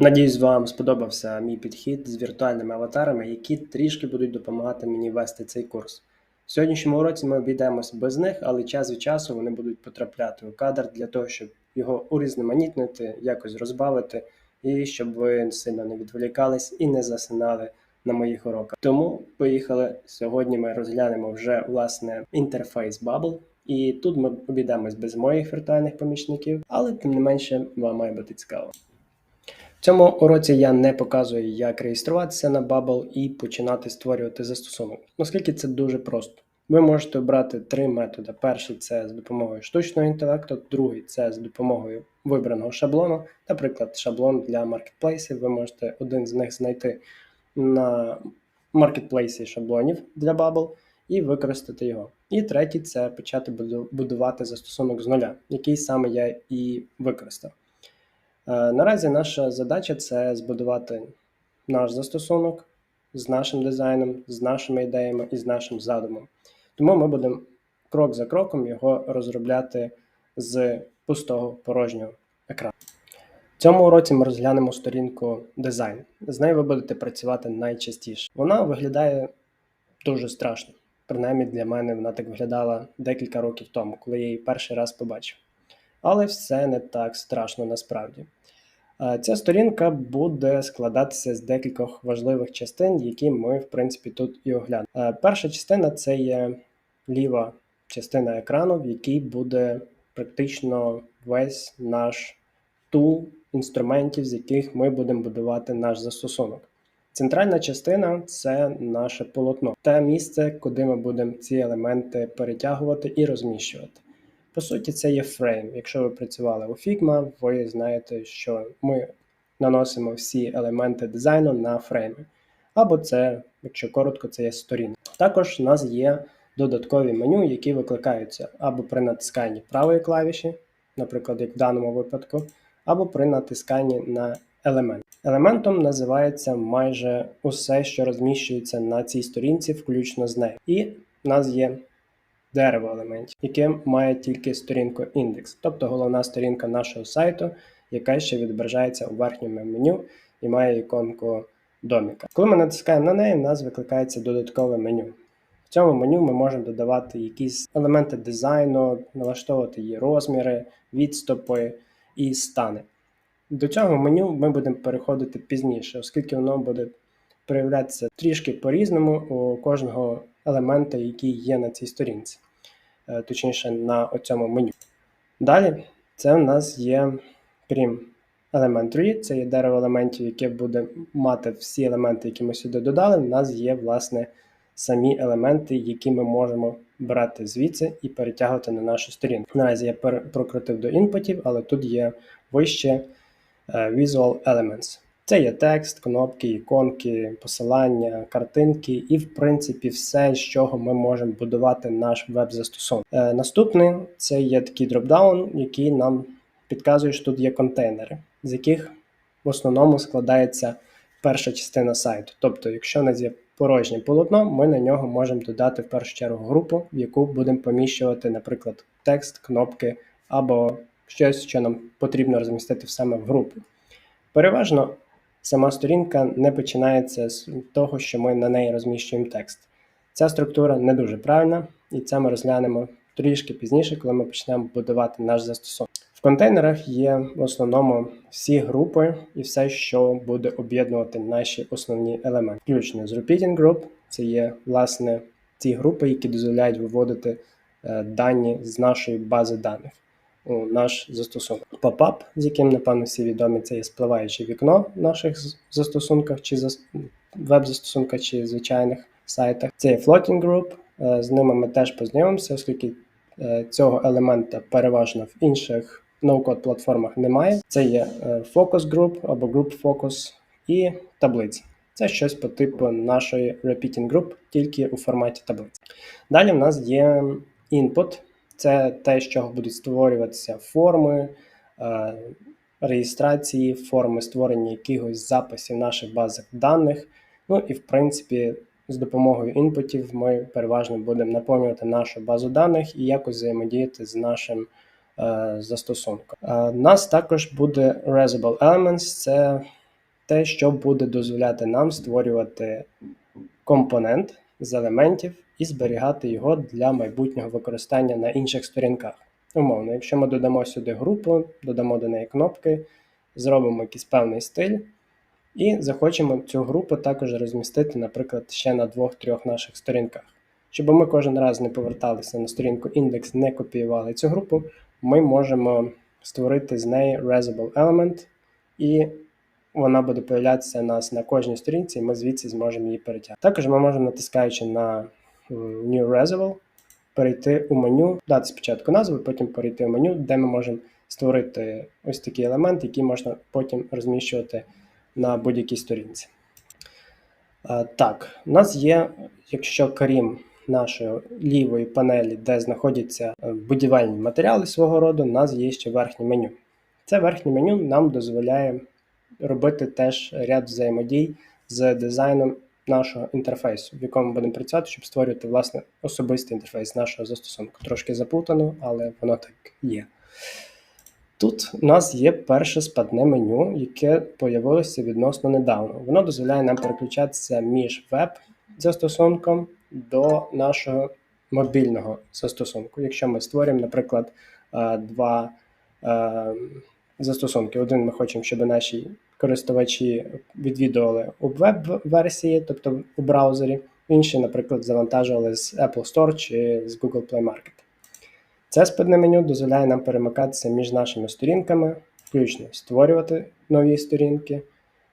Надіюсь, вам сподобався мій підхід з віртуальними аватарами, які трішки будуть допомагати мені вести цей курс. В сьогоднішньому уроці ми обійдемось без них, але час від часу вони будуть потрапляти у кадр для того, щоб його урізноманітнити, якось розбавити, і щоб ви сильно не відволікались і не засинали на моїх уроках. Тому поїхали. Сьогодні ми розглянемо вже власне інтерфейс Bubble. І тут ми обійдемось без моїх віртуальних помічників, але тим не менше вам має бути цікаво. В цьому уроці я не показую, як реєструватися на Bubble і починати створювати застосунок, оскільки це дуже просто. Ви можете обрати три методи. Перший це з допомогою штучного інтелекту, другий це з допомогою вибраного шаблону. Наприклад, шаблон для маркетплейсів. Ви можете один з них знайти на маркетплейсі шаблонів для Bubble і використати його. І третій це почати будувати застосунок з нуля, який саме я і використав. Е, наразі наша задача це збудувати наш застосунок з нашим дизайном, з нашими ідеями і з нашим задумом. Тому ми будемо крок за кроком його розробляти з пустого порожнього екрану. В цьому уроці ми розглянемо сторінку дизайн. З нею ви будете працювати найчастіше. Вона виглядає дуже страшно. Принаймні для мене вона так виглядала декілька років тому, коли я її перший раз побачив. Але все не так страшно насправді. Ця сторінка буде складатися з декількох важливих частин, які ми, в принципі, тут і оглянемо. Перша частина це є ліва частина екрану, в якій буде практично весь наш тул інструментів, з яких ми будемо будувати наш застосунок. Центральна частина це наше полотно, те місце, куди ми будемо ці елементи перетягувати і розміщувати. По суті, це є фрейм. Якщо ви працювали у Figma, ви знаєте, що ми наносимо всі елементи дизайну на фрейми. Або це, якщо коротко, це є сторінка. Також у нас є додаткові меню, які викликаються або при натисканні правої клавіші, наприклад, як в даному випадку, або при натисканні на елемент. Елементом називається майже усе, що розміщується на цій сторінці, включно з нею. І в нас є дерево елементів, яке має тільки сторінку індекс, тобто головна сторінка нашого сайту, яка ще відображається у верхньому меню і має іконку доміка. Коли ми натискаємо на неї, в нас викликається додаткове меню. В цьому меню ми можемо додавати якісь елементи дизайну, налаштовувати її розміри, відступи і стани. До цього меню ми будемо переходити пізніше, оскільки воно буде проявлятися трішки по-різному у кожного елемента, який є на цій сторінці, е, точніше на цьому меню. Далі це в нас є, крім Elementary, це є дерево елементів, яке буде мати всі елементи, які ми сюди додали. У нас є, власне, самі елементи, які ми можемо брати звідси і перетягувати на нашу сторінку. Наразі я прокрутив до інпутів, але тут є вище е, Visual Elements. Це є текст, кнопки, іконки, посилання, картинки і, в принципі, все, з чого ми можемо будувати наш веб-застосунок. Е, Наступний це є такий дропдаун, який нам підказує, що тут є контейнери, з яких в основному складається перша частина сайту. Тобто, якщо у нас є порожнє полотно, ми на нього можемо додати в першу чергу групу, в яку будемо поміщувати, наприклад, текст, кнопки або щось, що нам потрібно розмістити саме в групу. Переважно Сама сторінка не починається з того, що ми на неї розміщуємо текст. Ця структура не дуже правильна, і це ми розглянемо трішки пізніше, коли ми почнемо будувати наш застосунок. В контейнерах є в основному всі групи і все, що буде об'єднувати наші основні елементи. Включно з Repeating Group, це є власне ті групи, які дозволяють виводити е, дані з нашої бази даних наш застосунок. Попап, з яким, напевно, всі відомі, це є спливаюче вікно в наших застосунках, чи веб-застосунках, чи звичайних сайтах. Це є Floating Group, е, з ними ми теж познайомимося, оскільки е, цього елемента переважно в інших ноу-код платформах немає. Це є е, Focus Group або Group Focus і таблиці. Це щось по типу нашої Repeating Group, тільки у форматі таблиць. Далі в нас є input, це те, з чого будуть створюватися форми е, реєстрації, форми створення якихось записів наших базах даних. Ну і в принципі, з допомогою інпутів ми переважно будемо наповнювати нашу базу даних і якось взаємодіяти з нашим е, застосунком. Е, нас також буде Reusable Elements, це те, що буде дозволяти нам створювати компонент з елементів і зберігати його для майбутнього використання на інших сторінках. Умовно, якщо ми додамо сюди групу, додамо до неї кнопки, зробимо якийсь певний стиль, і захочемо цю групу також розмістити, наприклад, ще на двох-трьох наших сторінках. Щоб ми кожен раз не поверталися на сторінку індекс, не копіювали цю групу, ми можемо створити з неї Reusable Element, і вона буде появлятися у нас на кожній сторінці, і ми звідси зможемо її перетягти. Також ми можемо, натискаючи на New Reusable, перейти у меню, дати спочатку назву, потім перейти у меню, де ми можемо створити ось такий елемент, який можна потім розміщувати на будь-якій сторінці. Так, у нас є, якщо крім нашої лівої панелі, де знаходяться е, будівельні матеріали свого роду, у нас є ще верхнє меню. Це верхнє меню нам дозволяє робити теж ряд взаємодій з дизайном нашого інтерфейсу, в якому будемо працювати, щоб створювати власне особистий інтерфейс нашого застосунку. Трошки заплутано, але воно так є. Тут у нас є перше спадне меню, яке появилося відносно недавно. Воно дозволяє нам переключатися між веб-застосунком до нашого мобільного застосунку. Якщо ми створюємо, наприклад, е, два е, застосунки. Один ми хочемо, щоб наші користувачі відвідували у веб-версії, тобто у браузері, інший, наприклад, завантажували з Apple Store чи з Google Play Market. Це спадне меню дозволяє нам перемикатися між нашими сторінками, включно створювати нові сторінки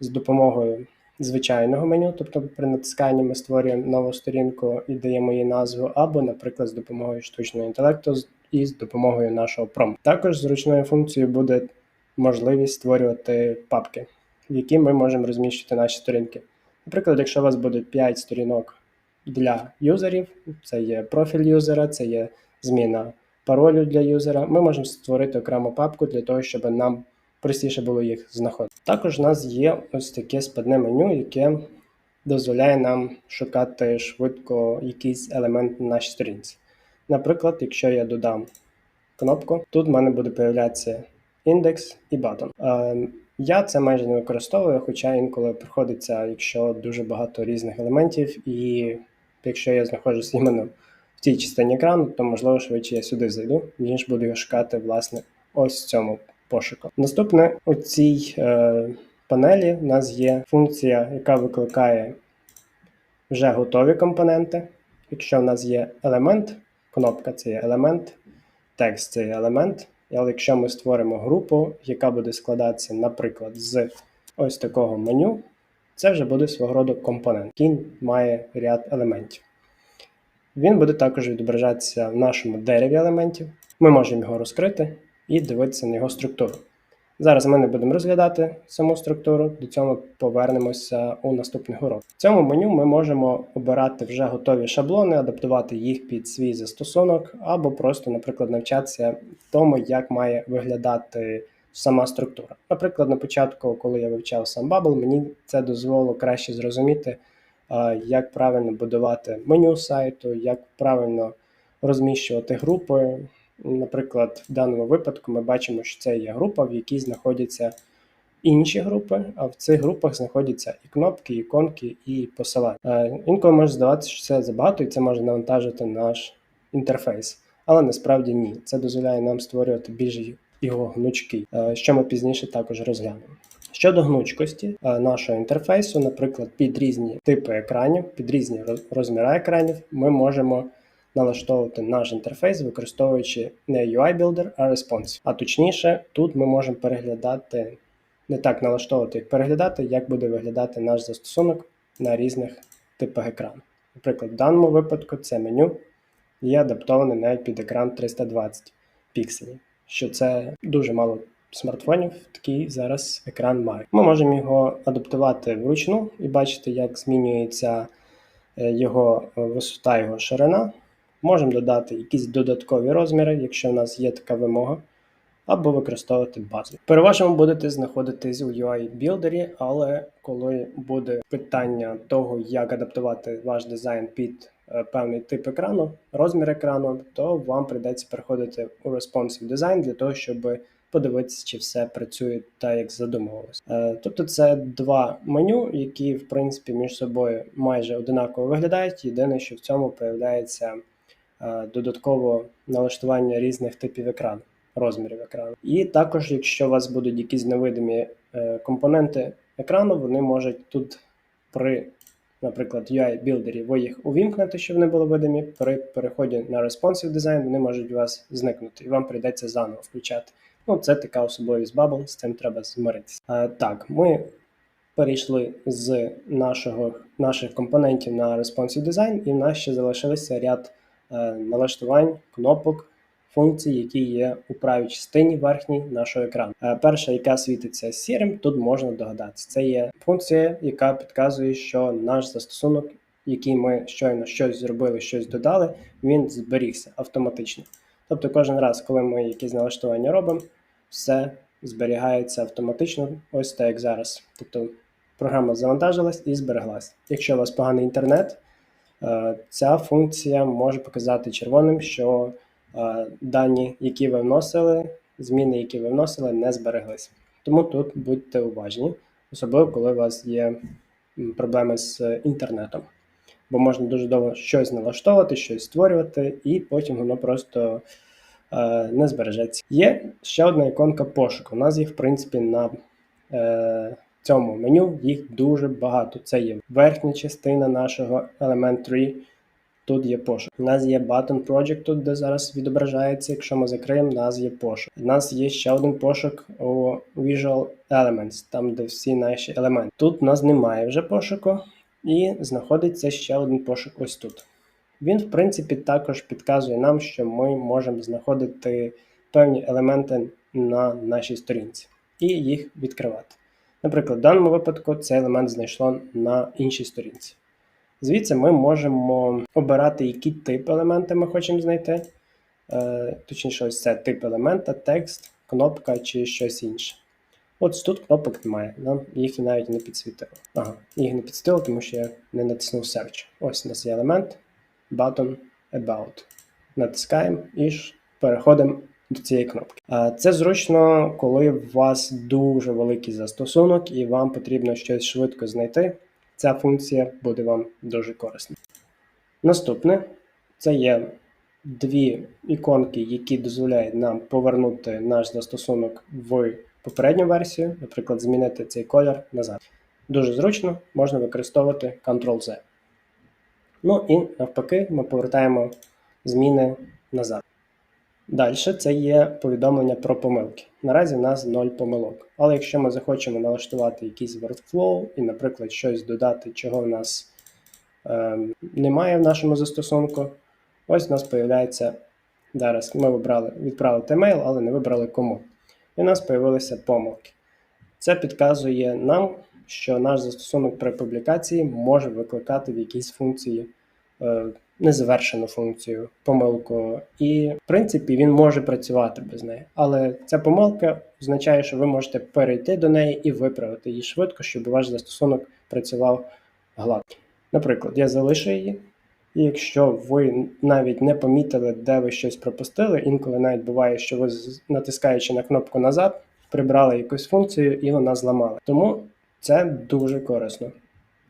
з допомогою звичайного меню, тобто при натисканні ми створюємо нову сторінку і даємо їй назву, або, наприклад, з допомогою штучного інтелекту і з допомогою нашого промпту. Також зручною функцією буде можливість створювати папки, в які ми можемо розміщувати наші сторінки. Наприклад, якщо у вас буде 5 сторінок для юзерів, це є профіль юзера, це є зміна паролю для юзера, ми можемо створити окрему папку для того, щоб нам простіше було їх знаходити. Також у нас є ось таке спадне меню, яке дозволяє нам шукати швидко якийсь елемент на нашій сторінці. Наприклад, якщо я додам кнопку, тут в мене буде появлятися індекс і батон. Е, Я це майже не використовую, хоча інколи приходиться, якщо дуже багато різних елементів, і якщо я знаходжусь іменно в цій частині екрану, то можливо швидше я сюди зайду, ніж буду його шукати власне ось в цьому пошуку. Наступне у цій е, панелі у нас є функція, яка викликає вже готові компоненти. Якщо в нас є елемент, кнопка це є елемент, текст це є елемент. Але якщо ми створимо групу, яка буде складатися, наприклад, з ось такого меню, це вже буде свого роду компонент, Кінь має ряд елементів. Він буде також відображатися в нашому дереві елементів. Ми можемо його розкрити і дивитися на його структуру. Зараз ми не будемо розглядати саму структуру, до цього повернемося у наступних уроках. В цьому меню ми можемо обирати вже готові шаблони, адаптувати їх під свій застосунок, або просто, наприклад, навчатися тому, як має виглядати сама структура. Наприклад, на початку, коли я вивчав сам Bubble, мені це дозволило краще зрозуміти, як правильно будувати меню сайту, як правильно розміщувати групи. Наприклад, в даному випадку ми бачимо, що це є група, в якій знаходяться інші групи, а в цих групах знаходяться і кнопки, іконки, і посилання. Е, Інколи може здаватися, що це забагато, і це може навантажити наш інтерфейс. Але насправді ні. Це дозволяє нам створювати більш його гнучкий, е, що ми пізніше також розглянемо. Щодо гнучкості е, нашого інтерфейсу, наприклад, під різні типи екранів, під різні розміри екранів, ми можемо налаштовувати наш інтерфейс, використовуючи не UI Builder, а Responsive. А точніше, тут ми можемо переглядати, не так налаштовувати, як переглядати, як буде виглядати наш застосунок на різних типах екрану. Наприклад, в даному випадку це меню є адаптоване навіть під екран 320 пікселів, що це дуже мало смартфонів, такий зараз екран має. Ми можемо його адаптувати вручну і бачити, як змінюється е, його висота, його ширина. Можемо додати якісь додаткові розміри, якщо в нас є така вимога, або використовувати базу. Переважно будете знаходитись у UI білдері, але коли буде питання того, як адаптувати ваш дизайн під е, певний тип екрану, розмір екрану, то вам прийдеться переходити у Responsive Design для того, щоб подивитися, чи все працює так, як задумувалось. Е, Тобто це два меню, які в принципі між собою майже одинаково виглядають. Єдине, що в цьому появляється е, додатково налаштування різних типів екрану, розмірів екрану. І також, якщо у вас будуть якісь невидимі е, компоненти екрану, вони можуть тут при, наприклад, UI-білдері, ви їх увімкнете, щоб вони були видимі. При переході на responsive design вони можуть у вас зникнути, і вам прийдеться заново включати. Ну, це така особливість Bubble, з цим треба змиритися. А, так, ми перейшли з нашого, наших компонентів на responsive design, і в нас ще залишилися ряд е, налаштувань, кнопок, функцій, які є у правій частині верхній нашого екрану. Е, перша, яка світиться сірим, тут можна догадатися. Це є функція, яка підказує, що наш застосунок, який ми щойно щось зробили, щось додали, він зберігся автоматично. Тобто кожен раз, коли ми якісь налаштування робимо, все зберігається автоматично, ось так як зараз. Тобто програма завантажилась і збереглась. Якщо у вас поганий інтернет, е, ця функція може показати червоним, що е, дані, які ви вносили, зміни, які ви вносили, не збереглися. Тому тут будьте уважні, особливо коли у вас є проблеми з інтернетом. Бо можна дуже довго щось налаштовувати, щось створювати, і потім воно просто е, не збережеться. Є ще одна іконка пошуку. У нас їх, в принципі, на е, цьому меню їх дуже багато. Це є верхня частина нашого Elementary. Тут є пошук. У нас є Button Project, тут де зараз відображається. Якщо ми закриємо, у нас є пошук. У нас є ще один пошук у Visual Elements, там де всі наші елементи. Тут у нас немає вже пошуку, і знаходиться ще один пошук ось тут. Він, в принципі, також підказує нам, що ми можемо знаходити певні елементи на нашій сторінці і їх відкривати. Наприклад, в даному випадку цей елемент знайшло на іншій сторінці. Звідси ми можемо обирати, який тип елемента ми хочемо знайти. Е, точніше, ось це тип елемента, текст, кнопка чи щось інше. От тут кнопок немає, нам їх навіть не підсвітило. Ага, їх не підсвітило, тому що я не натиснув Search. Ось у нас є елемент, button, about. Натискаємо і переходимо до цієї кнопки. Це зручно, коли у вас дуже великий застосунок і вам потрібно щось швидко знайти. Ця функція буде вам дуже корисна. Наступне це є дві іконки, які дозволяють нам повернути наш застосунок в попередню версію, наприклад, змінити цей колір назад. Дуже зручно можна використовувати Ctrl-Z. Ну і навпаки, ми повертаємо зміни назад. Далі це є повідомлення про помилки. Наразі в нас 0 помилок. Але якщо ми захочемо налаштувати якийсь workflow і, наприклад, щось додати, чого в нас е, немає в нашому застосунку, ось у нас з'являється зараз. Ми вибрали відправити емейл, але не вибрали кому. І у нас з'явилися помилки. Це підказує нам, що наш застосунок при публікації може викликати в якійсь функції е, незавершену функцію, помилку, і в принципі він може працювати без неї. Але ця помилка означає, що ви можете перейти до неї і виправити її швидко, щоб ваш застосунок працював гладко. Наприклад, я залишу її. І якщо ви навіть не помітили, де ви щось пропустили, інколи навіть буває, що ви натискаючи на кнопку назад, прибрали якусь функцію і вона зламала. Тому це дуже корисно.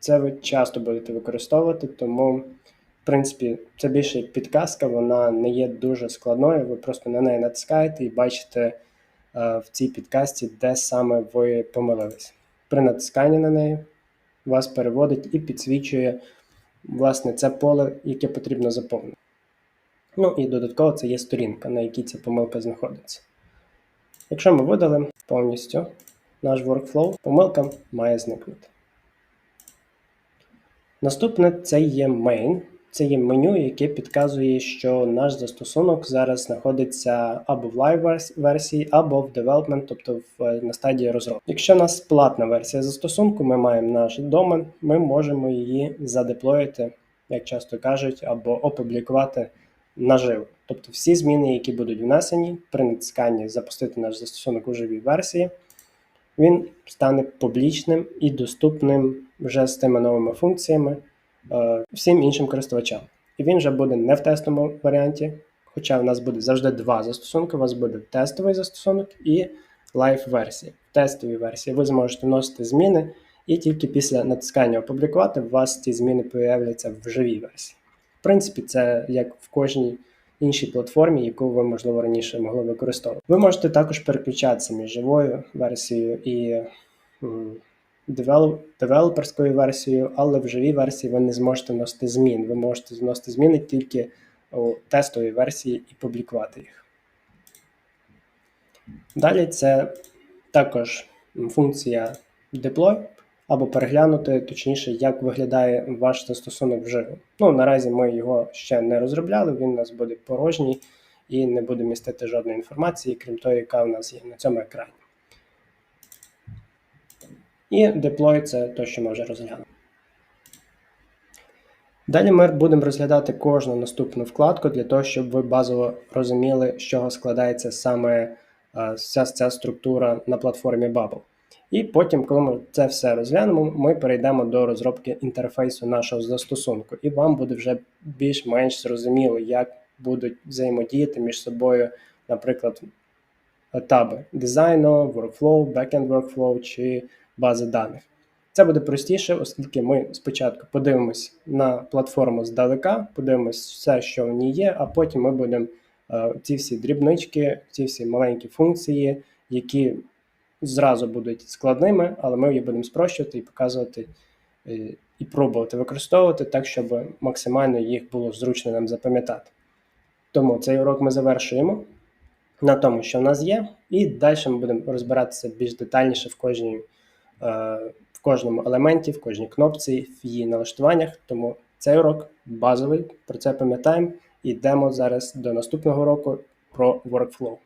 Це ви часто будете використовувати, тому, принципі, це більше як підказка, вона не є дуже складною. Ви просто на неї натискаєте і бачите е, в цій підказці, де саме ви помилились. При натисканні на неї вас переводить і підсвічує власне це поле, яке потрібно заповнити. Ну і додатково це є сторінка, на якій ця помилка знаходиться. Якщо ми видалимо повністю наш workflow, помилка має зникнути. Наступне це є main. Це є меню, яке підказує, що наш застосунок зараз знаходиться або в live версії, або в development, тобто в, на стадії розробки. Якщо у нас платна версія застосунку, ми маємо наш домен, ми можемо її задеплоїти, як часто кажуть, або опублікувати наживо. Тобто всі зміни, які будуть внесені при натисканні запустити наш застосунок у живій версії, він стане публічним і доступним вже з тими новими функціями всім іншим користувачам. І він вже буде не в тестовому варіанті, хоча в нас буде завжди два застосунки. У вас буде тестовий застосунок і лайв-версія. В тестовій версії ви зможете вносити зміни, і тільки після натискання опублікувати у вас ці зміни появляться в живій версії. В принципі, це як в кожній іншій платформі, яку ви, можливо, раніше могли використовувати. Ви можете також переключатися між живою версією і девелоперською версією, але в живій версії ви не зможете вносити змін. Ви можете вносити зміни тільки у тестовій версії і публікувати їх. Далі це також функція deploy, або переглянути, точніше, як виглядає ваш застосунок вживу. Ну, наразі ми його ще не розробляли, він у нас буде порожній і не буде містити жодної інформації, крім того, яка у нас є на цьому екрані. І deploy це те, що ми вже розглянули. Далі ми будемо розглядати кожну наступну вкладку для того, щоб ви базово розуміли, з чого складається саме е, вся ця структура на платформі Bubble. І потім, коли ми це все розглянемо, ми перейдемо до розробки інтерфейсу нашого застосунку, і вам буде вже більш-менш зрозуміло, як будуть взаємодіяти між собою, наприклад, етапи дизайну, workflow, backend workflow чи бази даних. Це буде простіше, оскільки ми спочатку подивимось на платформу здалека, подивимось все, що в ній є, а потім ми будемо е, ці всі дрібнички, ці всі маленькі функції, які зразу будуть складними, але ми їх будемо спрощувати і показувати е, і пробувати використовувати так, щоб максимально їх було зручно нам запам'ятати. Тому цей урок ми завершуємо на тому, що в нас є, і далі ми будемо розбиратися більш детальніше в кожній. Е, В кожному елементі, в кожній кнопці, в її налаштуваннях. Тому цей урок базовий, про це пам'ятаємо йдемо зараз до наступного уроку про workflow.